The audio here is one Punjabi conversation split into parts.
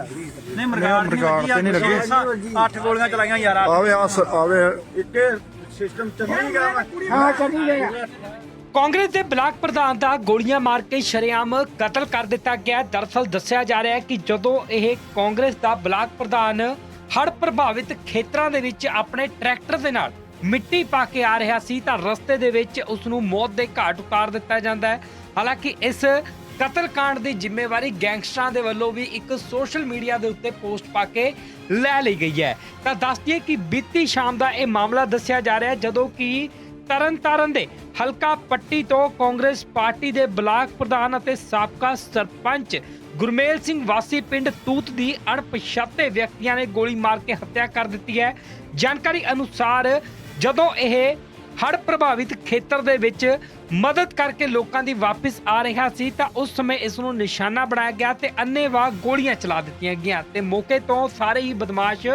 ਨਹੀਂ ਮਰਗਾੜ ਮਰਗਾੜ ਤੇ ਨਹੀਂ ਲੱਗੀ। ਅੱਠ ਗੋਲੀਆਂ ਚਲਾਈਆਂ ਯਾਰ। ਆਵੇ ਆਸ ਆਵੇ ਇੱਕ ਸਿਸਟਮ ਚੱਲ ਨਹੀਂ ਗਿਆ। ਹਾਂ ਚੱਲੀ ਗਿਆ ਕਾਂਗਰਸ ਦੇ ਬਲਾਕ ਪ੍ਰਧਾਨ ਦਾ ਗੋਲੀਆਂ ਮਾਰ ਕੇ ਸ਼ਰੇਆਮ ਕਤਲ ਕਰ ਦਿੱਤਾ ਗਿਆ ਹੈ। ਦਰਅਸਲ ਦੱਸਿਆ ਜਾ ਰਿਹਾ ਹੈ ਕਿ ਜਦੋਂ ਇਹ ਕਾਂਗਰਸ ਦਾ ਬਲਾਕ ਪ੍ਰਧਾਨ ਹੜ੍ਹ ਪ੍ਰਭਾਵਿਤ ਖੇਤਰਾਂ ਦੇ ਵਿੱਚ ਆਪਣੇ ਟਰੈਕਟਰ ਦੇ ਨਾਲ ਮਿੱਟੀ ਪਾ ਕੇ ਆ ਰਿਹਾ ਸੀ ਤਾਂ ਰਸਤੇ ਦੇ ਵਿੱਚ ਉਸ ਨੂੰ ਮੌਤ ਦੇ ਘਾਟ ਉਤਾਰ ਦਿੱਤਾ ਜਾਂਦਾ ਹੈ ਹਾਲਾਂਕਿ ਇਸ ਕਤਲकांड ਦੀ ਜ਼ਿੰਮੇਵਾਰੀ ਗੈਂਗਸਟਰਾਂ ਦੇ ਵੱਲੋਂ ਵੀ ਇੱਕ ਸੋਸ਼ਲ ਮੀਡੀਆ ਦੇ ਉੱਤੇ ਪੋਸਟ ਪਾ ਕੇ ਲੈ ਲਈ ਗਈ ਹੈ। ਤਾਂ ਦੱਸ ਦਈਏ ਕਿ ਬੀਤੀ ਸ਼ਾਮ ਦਾ ਇਹ ਮਾਮਲਾ ਦੱਸਿਆ ਜਾ ਰਿਹਾ ਹੈ, ਜਦੋਂ ਕਿ ਤਰਨਤਾਰਨ ਦੇ ਹਲਕਾ ਪੱਟੀ ਤੋਂ ਕਾਂਗਰਸ ਪਾਰਟੀ ਦੇ ਬਲਾਕ ਪ੍ਰਧਾਨ ਅਤੇ ਸਾਬਕਾ ਸਰਪੰਚ ਗੁਰਮੇਲ ਸਿੰਘ ਵਾਸੀ ਪਿੰਡ ਤੂਤ ਦੀ ਅਣਪਛਾਤੇ ਵਿਅਕਤੀਆਂ ਨੇ ਗੋਲੀ ਮਾਰ ਕੇ ਹੱਤਿਆ ਕਰ ਦਿੱਤੀ ਹੈ। ਜਾਣਕਾਰੀ ਅਨੁਸਾਰ ਜਦੋਂ ਇਹ ਹੜ੍ਹ ਪ੍ਰਭਾਵਿਤ ਖੇਤਰ ਦੇ ਵਿੱਚ ਮਦਦ ਕਰਕੇ ਲੋਕਾਂ ਦੀ ਵਾਪਸ ਆ ਰਿਹਾ ਸੀ, ਤਾਂ ਉਸ ਸਮੇਂ ਇਸ ਨੂੰ ਨਿਸ਼ਾਨਾ ਬਣਾਇਆ ਗਿਆ ਤੇ ਅੰਨੇਵਾਹ ਗੋਲੀਆਂ ਚਲਾ ਦਿੱਤੀਆਂ ਗਈਆਂ ਤੇ ਮੌਕੇ ਤੋਂ ਸਾਰੇ ਹੀ ਬਦਮਾਸ਼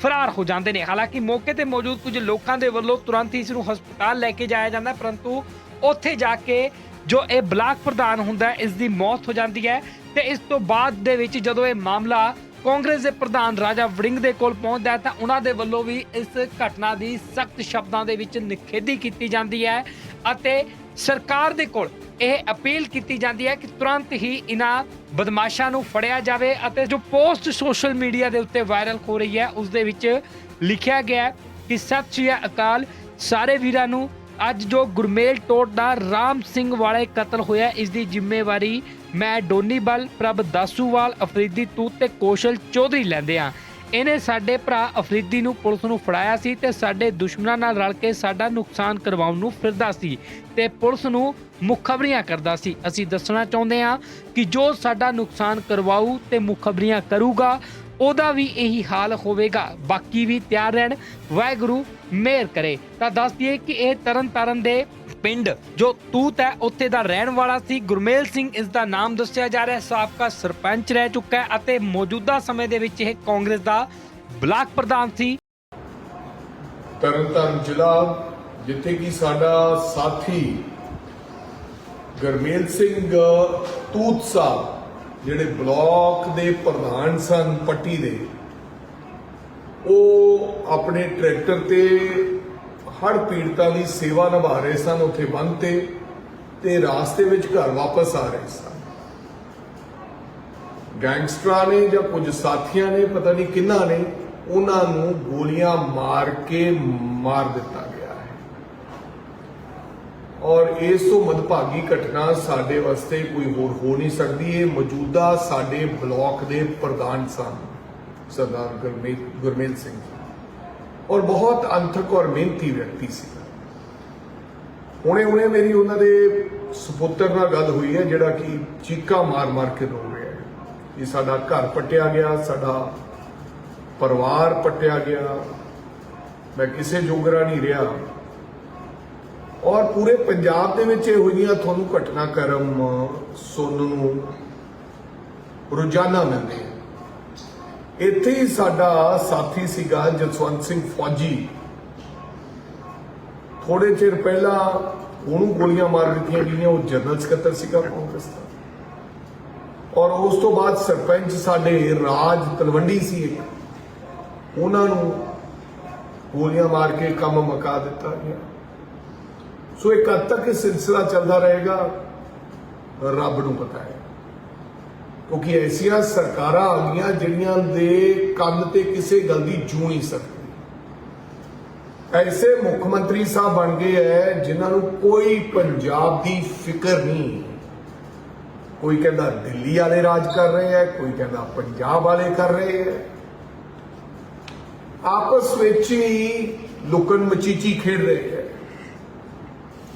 ਫਰਾਰ ਹੋ ਜਾਂਦੇ ਨੇ। ਹਾਲਾਂਕਿ ਮੌਕੇ ਤੇ ਮੌਜੂਦ ਕੁਝ ਲੋਕਾਂ ਦੇ ਵੱਲੋਂ ਤੁਰੰਤ ਹੀ ਇਸ ਨੂੰ ਹਸਪਤਾਲ ਲੈ ਕੇ ਜਾਇਆ ਜਾਂਦਾ, ਪਰੰਤੂ ਉੱਥੇ ਜਾ ਕੇ ਜੋ ਇਹ ਬਲਾਕ ਪ੍ਰਧਾਨ ਹੁੰਦਾ, ਇਸ ਦੀ ਮੌਤ ਹੋ ਜਾਂਦੀ ਹੈ ਤੇ ਇਸ ਤੋਂ ਬਾਅਦ ਦੇ ਵਿੱਚ ਜਦੋਂ ਇਹ ਮਾਮਲਾ ਕਾਂਗਰਸ ਦੇ ਪ੍ਰਧਾਨ ਰਾਜਾ ਵੜਿੰਗ ਦੇ ਕੋਲ ਪਹੁੰਚਦਾ ਹੈ ਤਾਂ ਉਹਨਾਂ ਦੇ ਵੱਲੋਂ ਵੀ ਇਸ ਘਟਨਾ ਦੀ ਸਖਤ ਸ਼ਬਦਾਂ ਦੇ ਵਿੱਚ ਨਿਖੇਧੀ ਕੀਤੀ ਜਾਂਦੀ ਹੈ ਅਤੇ ਸਰਕਾਰ ਦੇ ਕੋਲ ਇਹ ਅਪੀਲ ਕੀਤੀ ਜਾਂਦੀ ਹੈ ਕਿ ਤੁਰੰਤ ਹੀ ਇਹਨਾਂ ਬਦਮਾਸ਼ਾਂ ਨੂੰ ਫੜਿਆ ਜਾਵੇ ਅਤੇ ਜੋ ਪੋਸਟ ਸੋਸ਼ਲ ਮੀਡੀਆ ਦੇ ਉੱਤੇ ਵਾਇਰਲ ਹੋ ਰਹੀ ਹੈ, ਉਸ ਦੇ ਵਿੱਚ ਲਿਖਿਆ ਗਿਆ ਹੈ ਕਿ ਸਤਿ ਸ਼੍ਰੀ ਅਕਾਲ, ਸਾਰੇ ਵੀਰਾਂ ਨੂੰ ਅੱਜ ਜੋ ਗੁਰਮੇਲ ਟੋਟ ਦਾ ਰਾਮ ਸਿੰਘ ਵਾਲੇ ਕਤਲ ਹੋਇਆ ਇਸ ਦੀ ਜ਼ਿੰਮੇਵਾਰੀ ਮੈਂ ਡੋਨੀਬਲ, ਪ੍ਰਭ ਦਾਸੂਵਾਲ, ਅਫਰੀਦੀ ਤੂਤ ਤੇ ਕੌਸ਼ਲ ਚੌਧਰੀ ਲੈਂਦੇ ਆ ਇਹਨੇ ਸਾਡੇ ਭਰਾ ਅਫਰੀਦੀ ਨੂੰ ਪੁਲਿਸ ਨੂੰ ਫੜਾਇਆ ਸੀ ਤੇ ਸਾਡੇ ਦੁਸ਼ਮਣਾਂ ਨਾਲ ਰਲ ਕੇ ਸਾਡਾ ਨੁਕਸਾਨ ਕਰਵਾਉਣ ਨੂੰ ਫਿਰਦਾ ਸੀ ਤੇ ਪੁਲਿਸ ਨੂੰ ਮੁਖਬਰੀਆਂ ਕਰਦਾ ਸੀ। ਅਸੀਂ ਦੱਸਣਾ ਚਾਹੁੰਦੇ ਹਾਂ ਕਿ ਜੋ ਸਾਡਾ ਨੁਕਸਾਨ ਕਰਵਾਊ ਤੇ ਮੁਖਬਰੀਆਂ ਕਰੂਗਾ ਉਹਦਾ ਵੀ ਇਹੀ ਹਾਲ ਹੋਵੇਗਾ। ਬਾਕੀ ਵੀ ਤਿਆਰ ਰਹਿਣ, ਵਾਹਿਗੁਰੂ ਮਿਹਰ ਕਰੇ। ਤਾਂ ਦੱਸ ਦਈਏ ਕਿ ਇਹ ਤਰਨ ਦੇ ਪਿੰਡ ਜੋ ਤੂਤ ਹੈ, ਉੱਥੇ ਦਾ ਰਹਿਣ ਵਾਲਾ ਸੀ, ਗੁਰਮੇਲ ਸਿੰਘ ਇਸ ਦਾ ਨਾਮ ਦੱਸਿਆ ਜਾ ਰਿਹਾ ਹੈ। ਸਾਬਕਾ ਸਰਪੰਚ ਰਹਿ ਚੁੱਕਾ ਹੈ ਅਤੇ ਮੌਜੂਦਾ ਸਮੇਂ ਦੇ ਵਿੱਚ ਇਹ ਕਾਂਗਰਸ ਦਾ ਬਲਾਕ ਪ੍ਰਧਾਨ ਸੀ। ਤਰਨਤਾਰਨ ਜ਼ਿਲ੍ਹਾ, ਜਿੱਥੇ ਕਿ ਸਾਡਾ ਸਾਥੀ ਗਰਮੇਲ ਸਿੰਘ ਤੂਤ ਸਾਹਿਬ ਜਿਹੜੇ ਬਲਾਕ ਦੇ ਪ੍ਰਧਾਨ ਸਨ ਪੱਟੀ ਦੇ, ਉਹ ਆਪਣੇ ਟਰੈਕਟਰ ਤੇ ਹੜ ਪੀੜਤਾਂ ਦੀ ਸੇਵਾ ਨਿਭਾ ਰਹੇ ਸਨ, ਉੱਥੇ ਬੰਦ ਤੇ ਤੇ ਰਾਸਤੇ ਵਿੱਚ ਘਰ ਵਾਪਸ ਆ ਰਹੇ ਸਨ। ਗੈਂਗਸਟਰਾਂ ਨੇ ਜਾਂ ਕੁਝ ਸਾਥੀਆਂ ਨੇ, ਪਤਾ ਨਹੀਂ ਕਿੰਨਾ ਨੇ, ਉਹਨਾਂ ਨੂੰ ਗੋਲੀਆਂ ਮਾਰ ਕੇ ਮਾਰ ਦਿੱਤਾ। ਔਰ ਇਸ ਤੋਂ ਮਦਭਾਗੀ ਘਟਨਾ ਸਾਡੇ ਵਾਸਤੇ ਕੋਈ ਹੋਰ ਹੋ ਨਹੀਂ ਸਕਦੀ। ਇਹ ਮੌਜੂਦਾ ਸਾਡੇ ਬਲਾਕ ਦੇ ਪ੍ਰਧਾਨ ਸਨ, ਸਰਦਾਰ ਗੁਰਮੇਲ ਗੁਰਮੇਲ ਸਿੰਘ ਜੀ। ਔਰ ਬਹੁਤ ਅੰਥਕ ਔਰ ਮਿਹਨਤੀ ਵਿਅਕਤੀ ਸੀ। ਹੁਣੇ ਹੁਣੇ ਮੇਰੀ ਉਹਨਾਂ ਦੇ ਸੁਪੁੱਤਰ ਨਾਲ ਗੱਲ ਹੋਈ ਹੈ, ਜਿਹੜਾ ਕਿ ਚੀਕਾ ਮਾਰ ਮਾਰ ਕੇ ਰੋ ਰਿਹਾ ਹੈ। ਕਿ ਸਾਡਾ ਘਰ ਪੱਟਿਆ ਗਿਆ, ਸਾਡਾ ਪਰਿਵਾਰ ਪੱਟਿਆ ਗਿਆ। ਮੈਂ ਕਿਸੇ ਜੋਗਰਾ ਨਹੀਂ ਰਿਹਾ। ਔਰ ਪੂਰੇ ਪੰਜਾਬ ਦੇ ਵਿੱਚ ਇਹੋ ਜਿਹੀਆਂ ਤੁਹਾਨੂੰ ਘਟਨਾਕ੍ਰਮ ਸੁਣਨ ਨੂੰ ਰੋਜ਼ਾਨਾ ਮਿਲਦੇ ਆ। ਇੱਥੇ ਹੀ ਸਾਡਾ ਸਾਥੀ ਸੀਗਾ ਜਸਵੰਤ ਸਿੰਘ ਫੌਜੀ। ਥੋੜੇ ਚਿਰ ਪਹਿਲਾਂ ਉਹਨੂੰ ਗੋਲੀਆਂ ਮਾਰ ਦਿੱਤੀਆਂ ਗਈਆਂ, ਉਹ ਜਨਰਲ ਸਕੱਤਰ ਸੀਗਾ ਕਾਂਗਰਸ ਦਾ। ਔਰ ਉਸ ਤੋਂ ਬਾਅਦ ਸਰਪੰਚ ਸਾਡੇ ਰਾਜ ਤਲਵੰਡੀ ਸੀ ਇੱਕ। ਉਹਨਾਂ ਨੂੰ ਗੋਲੀਆਂ ਮਾਰ ਕੇ ਕੰਮ ਮਕਾ ਦਿੱਤਾ ਗਿਆ। ਸੋ ਇੱਕ ਹੱਦ ਤੱਕ ਇਹ ਸਿਲਸਿਲਾ ਚੱਲਦਾ ਰਹੇਗਾ, ਰੱਬ ਨੂੰ ਪਤਾ ਹੈ। ਕਿਉਂਕਿ ਐਸੀਆਂ ਸਰਕਾਰਾਂ ਆ ਗਈਆਂ ਜਿਹੜੀਆਂ ਦੇ ਕੰਨ ਤੇ ਕਿਸੇ ਗੱਲ ਦੀ ਜੂ ਨਹੀਂ ਸਕਦੀ। ਐਸੇ ਮੁੱਖ ਮੰਤਰੀ ਸਾਹਿਬ ਬਣ ਗਏ ਐ, ਜਿਨ੍ਹਾਂ ਨੂੰ ਕੋਈ ਪੰਜਾਬ ਦੀ ਫਿਕਰ ਨਹੀਂ। ਕੋਈ ਕਹਿੰਦਾ ਦਿੱਲੀ ਵਾਲੇ ਰਾਜ ਕਰ ਰਹੇ ਐ, ਕੋਈ ਕਹਿੰਦਾ ਪੰਜਾਬ ਵਾਲੇ ਕਰ ਰਹੇ ਐ। ਆਪਸ ਵਿੱਚ ਹੀ ਲੁਕਣ ਮਚੀਚੀ ਖੇਡ ਰਹੇ ਐ।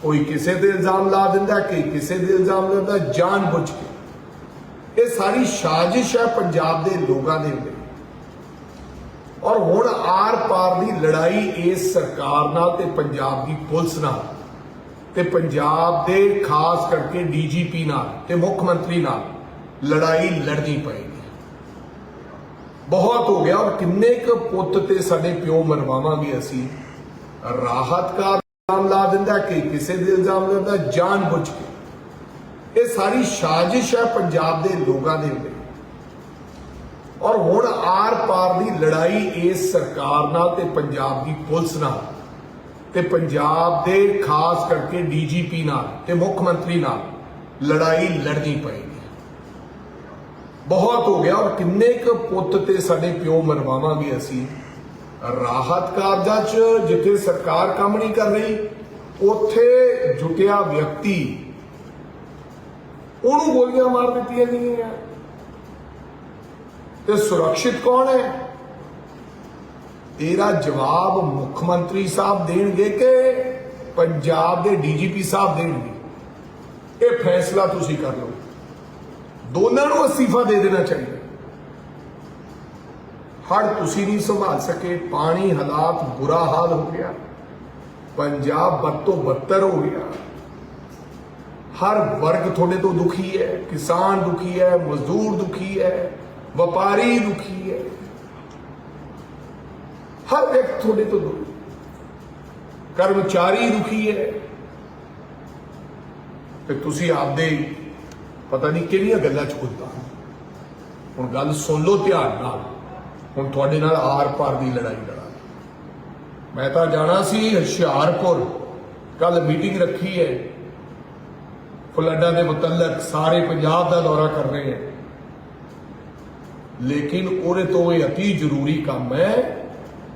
ਕੋਈ ਕਿਸੇ ਤੇ ਇਲਜ਼ਾਮ ਲਾ ਦਿੰਦਾ ਕਿ ਕਿਸੇ ਦੇ ਇਲਜ਼ਾਮ ਲਾਉਂਦਾ ਜਾਣ ਬੁੱਝ ਕੇ। ਇਹ ਸਾਰੀ ਸਾਜ਼ਿਸ਼ ਹੈ ਪੰਜਾਬ ਦੇ ਲੋਕਾਂ ਦੇ ਲਈ ਔਰ ਹੁਣ ਆਰ ਪਾਰ ਦੀ ਲੜਾਈ ਇਸ ਸਰਕਾਰ ਨਾਲ ਤੇ ਪੰਜਾਬ ਦੀ ਪੁਲਿਸ ਨਾਲ ਤੇ ਪੰਜਾਬ ਦੇ ਖਾਸ ਕਰਕੇ ਡੀਜੀਪੀ ਨਾਲ ਤੇ ਮੁੱਖ ਮੰਤਰੀ ਨਾਲ ਲੜਾਈ ਲੜਨੀ ਪਏਗੀ। ਬਹੁਤ ਹੋ ਗਿਆ ਔਰ ਕਿੰਨੇ ਕੁ ਪੁੱਤ ਤੇ ਸਾਡੇ ਪਿਓ ਮਰਵਾਵਾਂਗੇ ਅਸੀਂ। ਰਾਹਤ ਦਾ ਇਲਜ਼ਾਮ ਲਾ ਦਿੰਦਾ ਕਿ ਕਿਸੇ ਦੇ ਇਲਜ਼ਾਮ ਲਾਉਂਦਾ ਜਾਣ ਬੁੱਝ ਕੇ ਇਹ ਸਾਰੀ ਸਾਜ਼ਿਸ਼ ਹੈ ਪੰਜਾਬ ਦੇ ਲੋਕਾਂ ਦੇ ਲਈ ਔਰ ਹੁਣ ਆਰ ਪਾਰ ਦੀ ਲੜਾਈ ਇਸ ਸਰਕਾਰ ਨਾਲ ਤੇ ਪੰਜਾਬ ਦੀ ਪੁਲਿਸ ਨਾਲ ਤੇ ਪੰਜਾਬ ਦੇ ਖਾਸ ਕਰਕੇ ਡੀਜੀਪੀ ਨਾਲ ਤੇ ਮੁੱਖ ਮੰਤਰੀ ਨਾਲ ਲੜਾਈ ਲੜਨੀ ਪਏਗੀ। ਬਹੁਤ ਹੋ ਗਿਆ ਔਰ ਕਿੰਨੇ ਕੁ ਪੁੱਤ ਤੇ ਸਾਡੇ ਪਿਓ ਮਰਵਾਵਾਂਗੇ ਅਸੀਂ। ਰਾਹਤ ਕਾਰਜਾਂ 'ਚ ਜਿੱਥੇ ਸਰਕਾਰ ਕੰਮ ਨਹੀਂ ਕਰ ਰਹੀ, ਉੱਥੇ ਜੁਟਿਆ ਵਿਅਕਤੀ। ਉਹਨੂੰ ਗੋਲੀਆਂ ਮਾਰ ਦਿੱਤੀਆਂ ਗਈਆਂ। ਤੇ ਸੁਰੱਖਿਅਤ ਕੌਣ ਹੈ? ਇਹਦਾ ਜਵਾਬ ਮੁੱਖ ਮੰਤਰੀ ਸਾਹਿਬ ਦੇਣਗੇ ਕਿ ਪੰਜਾਬ ਦੇ ਡੀਜੀਪੀ ਸਾਹਿਬ ਦੇਣਗੇ? ਇਹ ਫੈਸਲਾ ਤੁਸੀਂ ਕਰ ਲਓ। ਦੋਨਾਂ ਨੂੰ ਅਸਤੀਫਾ ਦੇ ਦੇਣਾ ਚਾਹੀਦਾ। ਹੜ ਤੁਸੀਂ ਨਹੀਂ ਸੰਭਾਲ ਸਕੇ, ਪਾਣੀ, ਹਾਲਾਤ ਬੁਰਾ ਹਾਲ ਹੋ ਗਿਆ। ਪੰਜਾਬ ਬਦ ਤੋਂ ਬੱਤਰ ਹੋ ਗਿਆ। ਹਰ ਵਰਗ ਤੁਹਾਡੇ ਤੋਂ ਦੁਖੀ ਹੈ, ਕਿਸਾਨ ਦੁਖੀ ਹੈ, ਮਜ਼ਦੂਰ ਦੁਖੀ ਹੈ, ਵਪਾਰੀ ਦੁਖੀ ਹੈ। ਹਰ ਵਿਅਕਤੀ ਤੁਹਾਡੇ ਤੋਂ ਦੁਖੀ। ਕਰਮਚਾਰੀ ਦੁਖੀ ਹੈ। ਤੇ ਤੁਸੀਂ ਆਪਦੇ ਪਤਾ ਨਹੀਂ ਕਿਹੜੀਆਂ ਗੱਲਾਂ ਚ ਕੁੱਤਾ ਹੁਣ ਗੱਲ ਸੁਣ ਲਓ ਧਿਆਨ ਨਾਲ। ਹੁਣ ਤੁਹਾਡੇ ਨਾਲ ਆਰ ਪਾਰ ਦੀ ਲੜਾਈ ਲੜਾ ਮੈਂ ਤਾਂ ਜਾਣਾ ਸੀ ਹੁਸ਼ਿਆਰਪੁਰ। ਕੱਲ ਮੀਟਿੰਗ ਰੱਖੀ ਹੈ। ਫਲੱਡਾਂ ਦੇ ਮੁਤਲਕ ਸਾਰੇ ਪੰਜਾਬ ਦਾ ਦੌਰਾ ਕਰ ਰਹੇ ਹੈ। ਲੇਕਿਨ ਉਹਦੇ ਤੋਂ ਇਹ ਅਤੀ ਜ਼ਰੂਰੀ ਕੰਮ ਹੈ